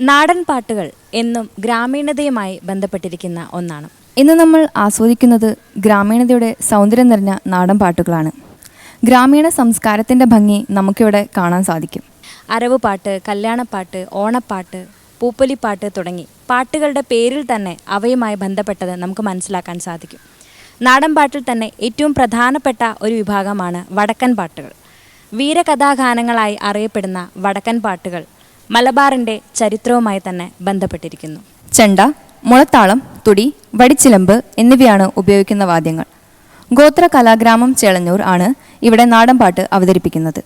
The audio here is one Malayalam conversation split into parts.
നാടൻ പാട്ടുകൾ എന്നും ഗ്രാമീണതയുമായി ബന്ധപ്പെട്ടിരിക്കുന്ന ഒന്നാണ്. ഇന്ന് നമ്മൾ ആസ്വദിക്കുന്നത് ഗ്രാമീണതയുടെ സൗന്ദര്യം നിറഞ്ഞ നാടൻ പാട്ടുകളാണ്. ഗ്രാമീണ സംസ്കാരത്തിന്റെ ഭംഗി നമുക്കിവിടെ കാണാൻ സാധിക്കും. അരവ് പാട്ട് കല്യാണപ്പാട്ട് ഓണപ്പാട്ട് പൂപ്പൊലിപ്പാട്ട് തുടങ്ങി പാട്ടുകളുടെ പേരിൽ തന്നെ അവയുമായി ബന്ധപ്പെട്ടത് നമുക്ക് മനസ്സിലാക്കാൻ സാധിക്കും. നാടൻ പാട്ടിൽ തന്നെ ഏറ്റവും പ്രധാനപ്പെട്ട ഒരു വിഭാഗമാണ് വടക്കൻ പാട്ടുകൾ. വീരകഥാഗാനങ്ങളായി അറിയപ്പെടുന്ന വടക്കൻ പാട്ടുകൾ മലബാറിന്റെ ചരിത്രവുമായി തന്നെ ബന്ധപ്പെട്ടിരിക്കുന്നു. ചെണ്ട മുളത്താളം തുടി വടിച്ചിലമ്പ് എന്നിവയാണ് ഉപയോഗിക്കുന്ന വാദ്യങ്ങൾ. ഗോത്ര കലാഗ്രാമം ചേളന്നൂർ ആണ് ഇവിടെ നാടൻ പാട്ട് അവതരിപ്പിക്കുന്നത്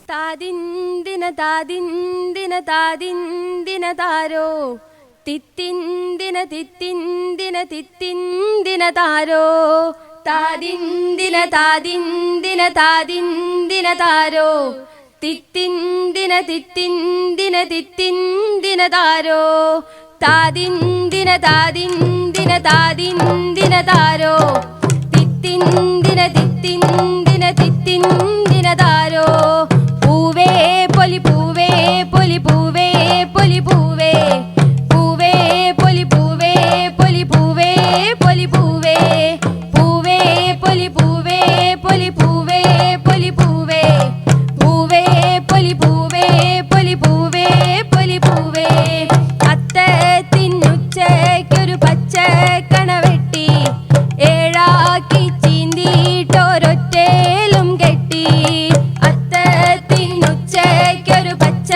താരോ? തിത്തിന്ദിന തിത്തിന്ദിന തിത്തിന്ദിന താരോ? താരോ? തിത്തിന്ദിന തിത്തിന്തിന തിത്തിന്തിന താരോ? താതിന്തിന താതിന്തിന താതിന്തിന താരോ? തിത്തിന്തിന തിത്തിന്തിന തിത്തിന്ദിന അത്തത്തിനുച്ചയ്ക്കൊരു പച്ച കണവെട്ടി ഏഴാക്കി ചീന്തിയിട്ടൊരൊറ്റേലും കെട്ടി. അത്തത്തിനുച്ചയ്ക്കൊരു പച്ച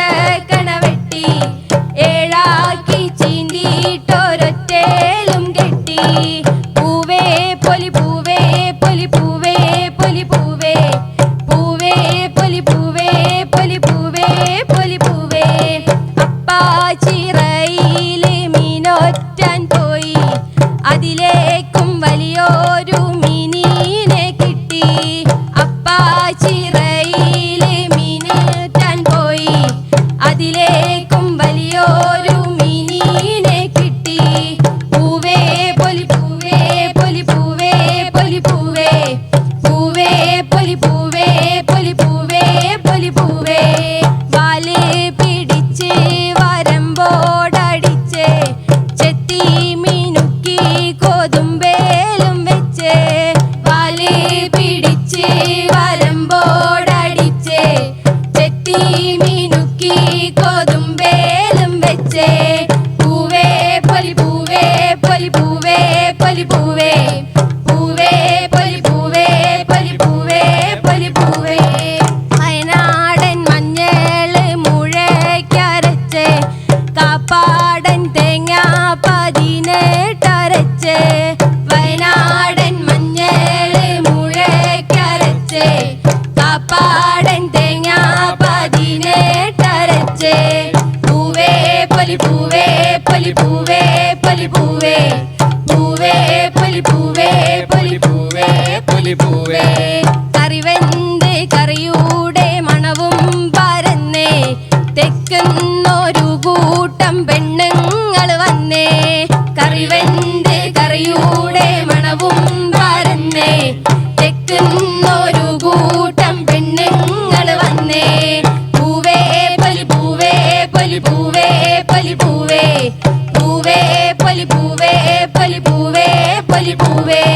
അതിലേക്കും വലിയൊരു മിനിനെ കിട്ടി. അപ്പാച്ചിറയിലെ മീനേറ്റാൻ പോയി. അതിലേക്കും വലിയൊരു മിനിനെ കിട്ടി. പൂവേ പൊലി പൂവേ പൊലി പൂവേ പൊലി പൂ പൂവേ പൊലി പൊലി പൂവേ പൊലി പൂവേ പൊലി പൂവേ പൂവേ പൊലി പൂവേ പൊലി പൂവേ പൊലി പൂവേ കറിവെന്ത് കറിയുടെ മണവും പരന്നേ. തെക്കുന്നൊരു കൂട്ടം പെണ്ണുങ്ങൾ വന്നേ. കറിവെന്ത് കറിയുടെ മണവും പരന്നേ. പൊലി